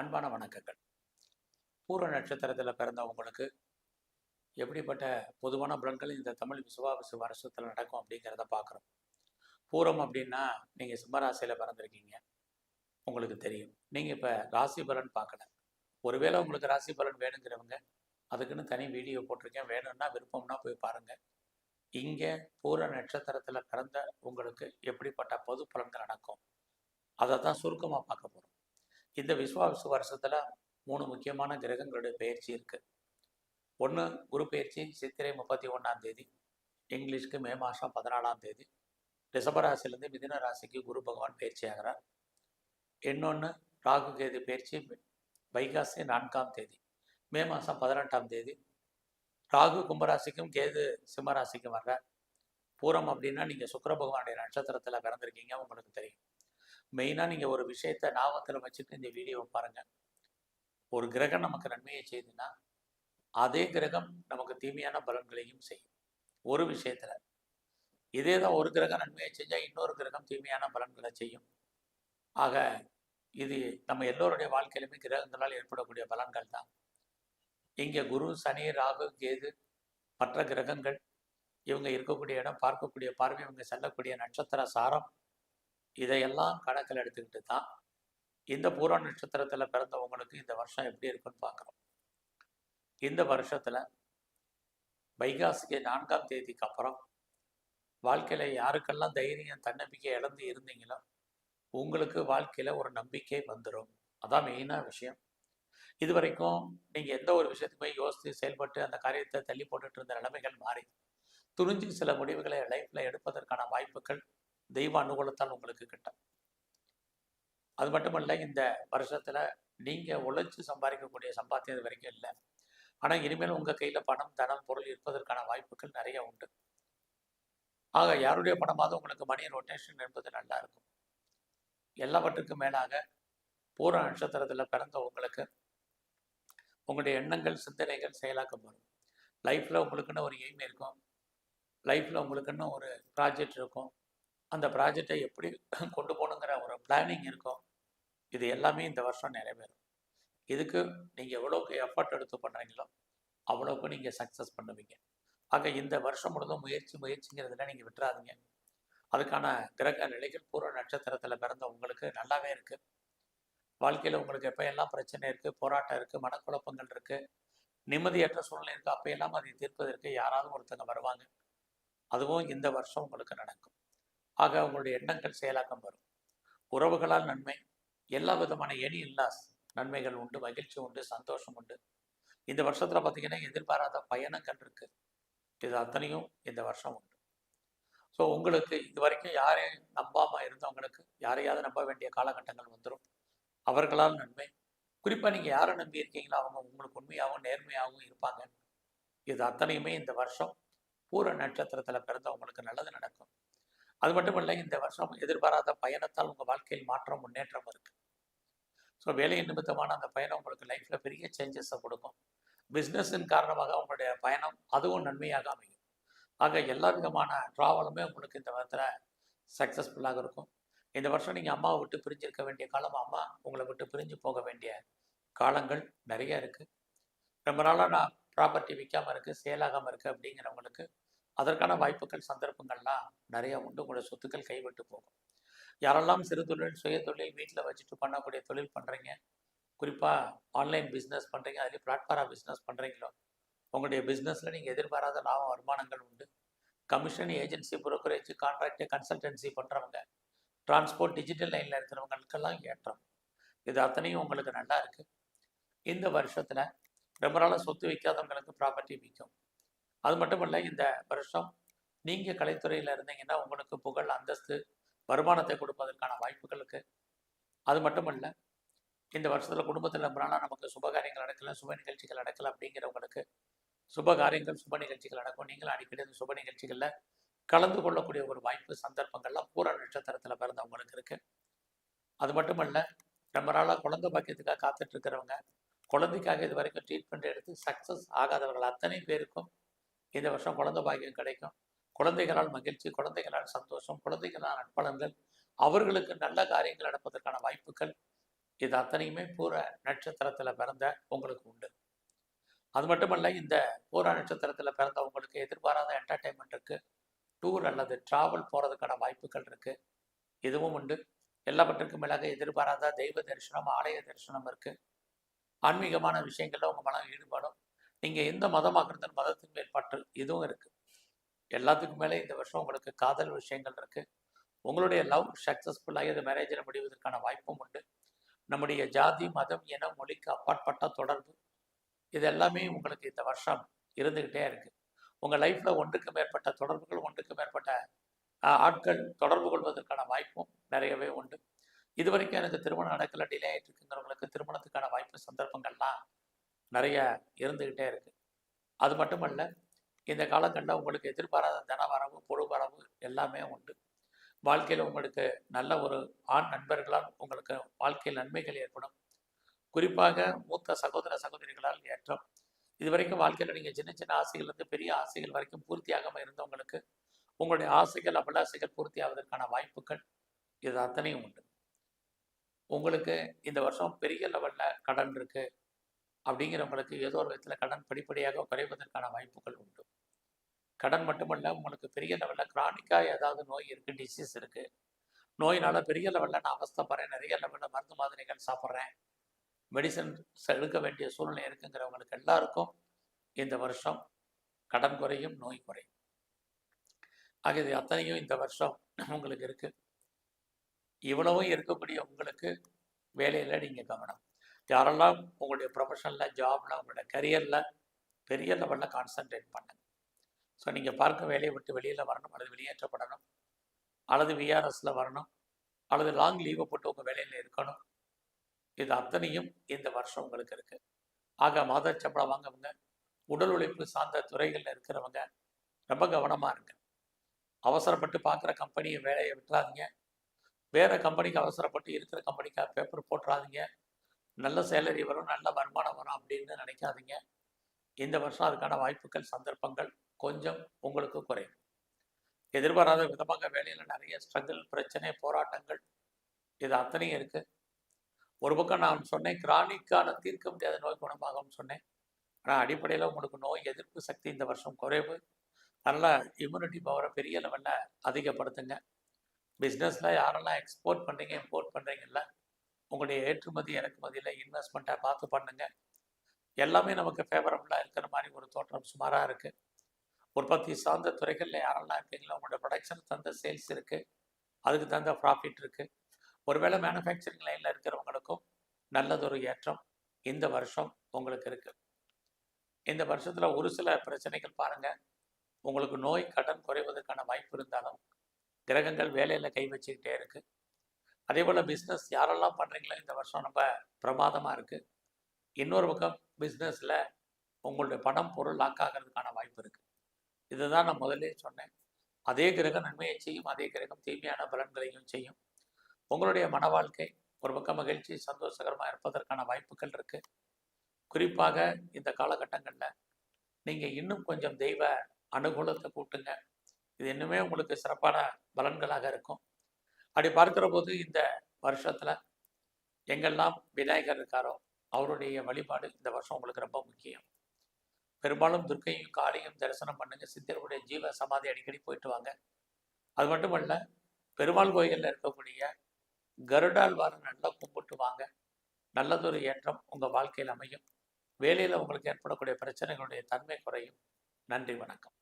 அன்பான வணக்கங்கள். பூர்வ நட்சத்திரத்தில் பிறந்தவங்களுக்கு எப்படிப்பட்ட பொதுவான பலன்கள் இந்த தமிழ் விசுவாச வருஷத்தில் நடக்கும் அப்படிங்கிறத பார்க்குறோம். பூரம் அப்படின்னா நீங்கள் சிம்மராசியில் பிறந்திருக்கீங்க. உங்களுக்கு தெரியும். நீங்கள் இப்போ ராசி பலன் பார்க்கல. ஒருவேளை உங்களுக்கு ராசி பலன் வேணுங்கிறவங்க அதுக்குன்னு தனி வீடியோ போட்டிருக்கேன். வேணும்னா விருப்பம்னா போய் பாருங்கள் இங்கே பூர நட்சத்திரத்தில் பிறந்த உங்களுக்கு எப்படிப்பட்ட பொது பலன்கள் நடக்கும்? அதை தான் சுருக்கமாக பார்க்க போகிறோம் இந்த விஸ்வாச வருஷத்தில் மூணு முக்கியமான கிரகங்களுடைய பயிற்சி இருக்குது ஒன்று குரு பயிற்சி சித்திரை முப்பத்தி ஒன்றாம் தேதி இங்கிலீஷ்க்கு மே மாதம் பதினாலாம் தேதி. ரிஷபராசிலேருந்து மிதின ராசிக்கு குரு பகவான் பயிற்சி ஆகிறார். இன்னொன்று ராகு கேது பயிற்சி வைகாசி நான்காம் தேதி மே மாதம் பதினெட்டாம் தேதி. ராகு கும்பராசிக்கும் கேது சிம்மராசிக்கும் வர்ற பூரம் அப்படின்னா நீங்கள் சுக்கர பகவானுடைய நட்சத்திரத்தில் பிறந்திருக்கீங்க உங்களுக்கு தெரியும். மெயினாக நீங்கள் ஒரு விஷயத்தை ஞாபகத்தில் வச்சுட்டு இந்த வீடியோவை பாருங்கள் ஒரு கிரகம் நமக்கு நன்மையை செய்யுதுன்னா அதே கிரகம் நமக்கு தீமையான பலன்களையும் செய்யும். ஒரு விஷயத்தில். இதே தான் ஒரு கிரகம் நன்மையை செஞ்சால் இன்னொரு கிரகம் தீமையான பலன்களை செய்யும். ஆக இது நம்ம எல்லோருடைய வாழ்க்கையிலுமே கிரகங்களால் ஏற்படக்கூடிய பலன்கள் தான். இங்கே குரு சனி ராகு கேது மற்ற கிரகங்கள் இவங்க இருக்கக்கூடிய இடம் பார்க்கக்கூடிய பார்வை இவங்க செல்லக்கூடிய நட்சத்திர சாரம் இதையெல்லாம் கணக்கில் எடுத்துக்கிட்டு தான் இந்த பூர நட்சத்திரத்தில் பிறந்தவங்களுக்கு இந்த வருஷம் எப்படி இருக்குன்னு பார்க்குறோம். இந்த வருஷத்தில் வைகாசிக்கு நான்காம் தேதிக்கு அப்புறம் வாழ்க்கையில் யாருக்கெல்லாம் தைரியம் தன்னம்பிக்கை இழந்து இருந்தீங்களோ உங்களுக்கு வாழ்க்கையில் ஒரு நம்பிக்கை வந்துடும் அதான் மெயினாக விஷயம். இது வரைக்கும் நீங்கள் எந்த ஒரு விஷயத்துக்குமே யோசித்து செயல்பட்டு அந்த காரியத்தை தள்ளி போட்டுட்டு இருந்த நிலைமைகள் மாறி துணிஞ்சு சில முடிவுகளை லைஃப்பில் எடுப்பதற்கான வாய்ப்புகள் தெய்வ அனுகூலத்தால் உங்களுக்கு கிட்டும். அது மட்டுமல்ல இந்த வருஷத்துல நீங்க உழைச்சு சம்பாதிக்கக்கூடிய சம்பாத்தியம் இது வரைக்கும் இல்லை. ஆனா இனிமேல் உங்க கையில பணம் தனம் பொருள் இருப்பதற்கான வாய்ப்புகள் நிறைய உண்டு. ஆக யாருடைய பணமாவது உங்களுக்கு மணி ரொட்டேஷன் என்பது நல்லா இருக்கும். எல்லாவற்றுக்கும் மேலாக பூர நட்சத்திரத்தில் பிறந்த உங்களுக்கு உங்களுடைய எண்ணங்கள் சிந்தனைகள் செயலாக்கம் வரும் லைஃப்பில் உங்களுக்குன்னு ஒரு எய்ம் இருக்கும். லைஃப்பில் உங்களுக்குன்னு ஒரு ப்ராஜெக்ட் இருக்கும். அந்த ப்ராஜெக்டை எப்படி கொண்டு போகணுங்கிற ஒரு பிளானிங் இருக்கும். இது எல்லாமே இந்த வருஷம் நிறைவேறும். இதுக்கு நீங்கள் எவ்வளோக்கு எஃபர்ட் எடுத்து பண்ணுறீங்களோ அவ்வளோக்கு நீங்கள் சக்ஸஸ் பண்ணுவீங்க. ஆக இந்த வருஷம் முழுதும் முயற்சி முயற்சிங்கிறதுல நீங்கள் விட்டுறாதீங்க. அதுக்கான கிரக நிலைகள் பூர்வ நட்சத்திரத்தில் பிறந்த உங்களுக்கு நல்லாவே இருக்குது வாழ்க்கையில் உங்களுக்கு எப்போயெல்லாம் பிரச்சனை இருக்குது போராட்டம் இருக்குது மனக்குழப்பங்கள் இருக்குது நிம்மதியற்ற சூழ்நிலை இருக்குது அப்போ எல்லாம் அதை தீர்ப்பதற்கு யாராவது ஒருத்தங்க வருவாங்க. அதுவும் இந்த வருஷம் உங்களுக்கு நடக்கும். ஆக உங்களுடைய எண்ணங்கள் செயலாக்கம் வரும். உறவுகளால் நன்மை எல்லா விதமான எனி இல்லாஸ் நன்மைகள் உண்டு மகிழ்ச்சி உண்டு சந்தோஷம் உண்டு. இந்த வருஷத்தில் பார்த்தீங்கன்னா எதிர்பாராத பயணங்கள் இருக்கு. இது அத்தனையும் இந்த வருஷம் உண்டு. ஸோ உங்களுக்கு இது வரைக்கும் யாரையும் நம்பாமல் இருந்தவங்களுக்கு யாரையாவது நம்ப வேண்டிய காலகட்டங்கள் வந்துடும் அவர்களால் நன்மை. குறிப்பாக நீங்கள் யாரை நம்பி இருக்கீங்களோ அவங்க உங்களுக்கு உண்மையாகவும் நேர்மையாகவும் இருப்பாங்க. இது அத்தனையுமே இந்த வருஷம் பூர நட்சத்திரத்தில் பிறந்தவங்களுக்கு நல்லது நடக்கும். அது மட்டும் இல்லை இந்த வருஷம் எதிர்பாராத பயணத்தால் உங்கள் வாழ்க்கையில் மாற்றம் முன்னேற்றம் இருக்குது ஸோ வேலை நிமித்தமான அந்த பயணம் உங்களுக்கு லைஃப்பில் பெரிய சேஞ்சஸை கொடுக்கும். பிஸ்னஸின் காரணமாக உங்களுடைய பயணம் அதுவும் நன்மையாக அமையும். ஆக எல்லா விதமான ட்ராவலுமே உங்களுக்கு இந்த விதத்தில் சக்ஸஸ்ஃபுல்லாக இருக்கும். இந்த வருஷம் நீங்கள் அம்மாவை விட்டு பிரிஞ்சிருக்க வேண்டிய காலம் அம்மா உங்களை விட்டு பிரிஞ்சு போக வேண்டிய காலங்கள் நிறைய இருக்குது ரொம்ப நாளாக நான் ப்ராப்பர்ட்டி விற்காமல் இருக்குது சேலாகாமல் இருக்குது அப்படிங்கிறவங்களுக்கு அதற்கான வாய்ப்புகள் சந்தர்ப்பங்கள்லாம் நிறைய உண்டு. உங்களுடைய சொத்துக்கள் கைவிட்டு போகும். யாரெல்லாம் சிறு தொழில் சுய தொழில் வீட்டில் வச்சுட்டு பண்ணக்கூடிய தொழில் பண்ணுறீங்க குறிப்பாக ஆன்லைன் பிஸ்னஸ் பண்ணுறீங்க அதுலேயும் பிளாட்ஃபார்ம் பிஸ்னஸ் பண்ணுறீங்களோ உங்களுடைய பிஸ்னஸில் நீங்கள் எதிர்பாராத லாபம் வருமானங்கள் உண்டு. Commission agency brokerage contract consultancy பண்ணுறவங்க டிரான்ஸ்போர்ட் டிஜிட்டல் லைனில் இருக்கிறவங்களுக்கெல்லாம் ஏற்றம். இது அத்தனையும் உங்களுக்கு நல்லா இருக்குது இந்த வருஷத்தில் ரொம்ப நாளாக சொத்து வைக்காதவங்களுக்கு ப்ராப்பர்ட்டி விற்கும் அது மட்டும் இல்லை இந்த வருஷம் நீங்கள் கலைத்துறையில் இருந்தீங்கன்னா உங்களுக்கு புகழ் அந்தஸ்து வருமானத்தை கொடுப்பதற்கான வாய்ப்புகளுக்கு அது மட்டும் இல்லை இந்த வருஷத்தில் குடும்பத்தில் ரொம்ப நமக்கு சுப காரியங்கள் நடக்கல சுப நிகழ்ச்சிகள் நடக்கல அப்படிங்கிறவங்களுக்கு சுப காரியங்கள் சுப நிகழ்ச்சிகள் நடக்கும். நீங்களும் அடிக்கடி அந்த சுப நிகழ்ச்சிகளில் கலந்து கொள்ளக்கூடிய ஒரு வாய்ப்பு சந்தர்ப்பங்கள்லாம் பூர நட்சத்திரத்தில் பிறந்தவங்களுக்கு இருக்குது அது மட்டும் இல்லை ரொம்ப நாளாக குழந்தை பாக்கியத்துக்காக காத்துட்ருக்கிறவங்க குழந்தைக்காக இது வரைக்கும் ட்ரீட்மெண்ட் எடுத்து சக்ஸஸ் ஆகாதவர்கள் அத்தனை பேருக்கும் இந்த வருஷம் குழந்தை பாக்கியம் கிடைக்கும். குழந்தைகளால் மகிழ்ச்சி குழந்தைகளால் சந்தோஷம் குழந்தைகளால் நட்பலன்கள் அவர்களுக்கு நல்ல காரியங்கள் நடப்பதற்கான வாய்ப்புகள் இது அத்தனையுமே பூர நட்சத்திரத்தில் பிறந்த உங்களுக்கு உண்டு. அது மட்டுமல்ல இந்த பூர நட்சத்திரத்தில் பிறந்த உங்களுக்கு எதிர்பாராத என்டர்டைன்மெண்ட் இருக்கு. டூர் அல்லது ட்ராவல் போகிறதுக்கான வாய்ப்புகள் இருக்கு. இதுவும் உண்டு. எல்லாவற்றுக்கும் மேலாக எதிர்பாராத தெய்வ தரிசனம் ஆலய தரிசனம் இருக்கு. ஆன்மீகமான விஷயங்களில் உங்கள் மனம் ஈடுபடும். நீங்கள் எந்த மதமாக இருந்தாலும் மதத்தின் மேல் பற்று இதுவும் இருக்குது எல்லாத்துக்கும் மேலே இந்த வருஷம் உங்களுக்கு காதல் விஷயங்கள் இருக்குது உங்களுடைய லவ் சக்ஸஸ்ஃபுல்லாக அது மேரேஜில் முடிவதற்கான வாய்ப்பும் உண்டு. நம்முடைய ஜாதி மதம் என மொழிக்கு அப்பாற்பட்ட தொடர்பு இது எல்லாமே உங்களுக்கு இந்த வருஷம் இருந்துக்கிட்டே இருக்குது உங்கள் லைஃப்பில் ஒன்றுக்கு மேற்பட்ட தொடர்புகள் ஒன்றுக்கு மேற்பட்ட ஆட்கள் தொடர்பு கொள்வதற்கான வாய்ப்பும் நிறையவே உண்டு. இது வரைக்கும் எனக்கு திருமணம் நடக்கல டிலே ஆகிட்டு இருக்குங்கிறவங்களுக்கு திருமணத்துக்கான வாய்ப்பு சந்தர்ப்பங்கள்லாம் நிறைய இருந்துக்கிட்டே இருக்குது அது மட்டுமல்ல இந்த காலங்களில் உங்களுக்கு எதிர்பாராத தனவரவு பொழுவரவு எல்லாமே உண்டு. வாழ்க்கையில் உங்களுக்கு நல்ல ஒரு ஆண் நண்பர்களால் உங்களுக்கு வாழ்க்கையில் நன்மைகள் ஏற்படும். குறிப்பாக மூத்த சகோதர சகோதரிகளால் ஏற்றம். இது வரைக்கும் வாழ்க்கையில் நீங்கள் சின்ன சின்ன ஆசைகள்லேருந்து பெரிய ஆசைகள் வரைக்கும் பூர்த்தியாகாமல் இருந்தவங்களுக்கு உங்களுடைய ஆசைகள் அபிலாசைகள் பூர்த்தி ஆவதற்கான வாய்ப்புகள் இது அத்தனையும் உண்டு. உங்களுக்கு இந்த வருஷம் பெரிய லெவலில் கடன் இருக்குது அப்படிங்கிறவங்களுக்கு ஏதோ ஒரு விதத்தில் கடன் படிப்படியாக குறைவதற்கான வாய்ப்புகள் உண்டு. கடன் மட்டுமல்ல உங்களுக்கு பெரிய லெவலில் கிரானிக்காக ஏதாவது நோய் இருக்குது டிசீஸ் இருக்குது நோயினால் பெரிய லெவலில் நான் அவஸ்தப்படுறேன் நிறைய லெவலில் மருந்து மாதிரிகள் சாப்பிட்றேன். மெடிசன் எடுக்க வேண்டிய சூழ்நிலை இருக்குங்கிறவங்களுக்கு எல்லாருக்கும் இந்த வருஷம் கடன் குறையும் நோய் குறையும். ஆக இது அத்தனையும் இந்த வருஷம் உங்களுக்கு இருக்குது இவ்வளவும் இருக்கக்கூடிய உங்களுக்கு வேலையில் நீங்கள் கவனம். யாரெல்லாம் உங்களுடைய ப்ரொஃபஷனில் ஜாபில் உங்களுடைய கரியரில் பெரிய லெவலில் கான்சென்ட்ரேட் பண்ணுங்கள் ஸோ நீங்கள் பார்க்க வேலையை விட்டு வெளியில் வரணும் அல்லது வெளியேற்றப்படணும் அல்லது விஆர்எஸில் வரணும் அல்லது லாங் லீவை போட்டு உங்கள் வேலையில் இருக்கணும். இது அத்தனையும் இந்த வருஷம் உங்களுக்கு இருக்குது ஆக மாத சம்பளம் வாங்கவங்க உடல் உழைப்பு சார்ந்த துறைகளில் இருக்கிறவங்க ரொம்ப கவனமாக இருங்க. அவசரப்பட்டு பார்க்குற கம்பெனியை வேலையை விட்டுறாதீங்க. வேறு கம்பெனிக்கு அவசரப்பட்டு இருக்கிற கம்பெனிக்காக பேப்பர் போட்டுறாதீங்க. நல்ல சேலரி வரும் நல்ல வருமானம் வரும் அப்படின்னு நினைக்காதீங்க. இந்த வருஷம் அதுக்கான வாய்ப்புகள் சந்தர்ப்பங்கள் கொஞ்சம் உங்களுக்கு குறையும். எதிர்பாராத விதமாக வேலையில் நிறைய ஸ்ட்ரகிள் பிரச்சனை போராட்டங்கள் இது அத்தனையும் இருக்குது ஒரு பக்கம் நான் சொன்னேன் கிரானிக்கான தீர்க்க முடியாத நோய் குணமாகும்னு சொன்னேன். ஆனால் அடிப்படையில் உங்களுக்கு நோய் எதிர்ப்பு சக்தி இந்த வருஷம் குறைவு. நல்ல இம்யூனிட்டி பவரை பெரிய லெவலில் அதிகப்படுத்துங்க. பிஸ்னஸில் யாரெல்லாம் எக்ஸ்போர்ட் பண்ணுறீங்க இம்போர்ட் பண்ணுறீங்கல்ல உங்களுடைய ஏற்றுமதி இறக்குமதியில் இன்வெஸ்ட்மெண்ட்டை பார்த்து பண்ணுங்க. எல்லாமே நமக்கு ஃபேவரபுளாக இருக்கிற மாதிரி ஒரு தோற்றம் சுமாராக இருக்குது உற்பத்தி சார்ந்த துறைகளில் யாரெல்லாம் இருக்கீங்களோ உங்களோட ப்ரொடக்ஷன் தந்த சேல்ஸ் இருக்குது அதுக்கு தகுந்த ப்ராஃபிட் இருக்குது ஒருவேளை மேனுஃபேக்சரிங் லைனில் இருக்கிறவங்களுக்கும் நல்லதொரு ஏற்றம் இந்த வருஷம் உங்களுக்கு இருக்குது இந்த வருஷத்தில் ஒரு சில பிரச்சனைகள் பாருங்கள் உங்களுக்கு நோய் கடன் குறைவதற்கான வாய்ப்பு இருந்தாலும் கிரகங்கள் வேலையில் கை வச்சுக்கிட்டே இருக்குது அதே போல் பிஸ்னஸ் யாரெல்லாம் பண்ணுறீங்களோ இந்த வருஷம் ரொம்ப பிரமாதமாக இருக்குது இன்னொரு பக்கம் பிஸ்னஸில் உங்களுடைய பணம் பொருள் லாக் ஆகிறதுக்கான வாய்ப்பு இருக்குது இதுதான் நான் முதலே சொன்னேன். அதே கிரகம் நன்மையை செய்யும் அதே கிரகம் தீமையான பலன்களையும் செய்யும். உங்களுடைய மன வாழ்க்கை ஒரு பக்கம் மகிழ்ச்சி சந்தோஷகரமாக இருப்பதற்கான வாய்ப்புகள் இருக்குது குறிப்பாக இந்த காலகட்டங்களில் நீங்கள் இன்னும் கொஞ்சம் தெய்வ அனுகூலத்தை கூட்டுங்க. இது இன்னுமே உங்களுக்கு சிறப்பான பலன்களாக இருக்கும். அப்படி பார்க்கிற போது இந்த வருஷத்தில் எங்கெல்லாம் விநாயகர் இருக்காரோ அவருடைய வழிபாடு இந்த வருஷம் உங்களுக்கு ரொம்ப முக்கியம். பெரும்பாலும் துர்க்கையும் காளியும் தரிசனம் பண்ணுங்க. சித்தர்களுடைய ஜீவ சமாதி அடிக்கடி போயிட்டு வாங்க. அது மட்டுமல்ல பெருமாள் கோயிலில் இருக்கக்கூடிய கருடாழ்வாரை நல்லா கும்பிட்டு வாங்க. நல்லதொரு ஏற்றம் உங்கள் வாழ்க்கையில் அமையும். வேலையில் உங்களுக்கு ஏற்படக்கூடிய பிரச்சனைகளுடைய தன்மை குறையும். நன்றி வணக்கம்.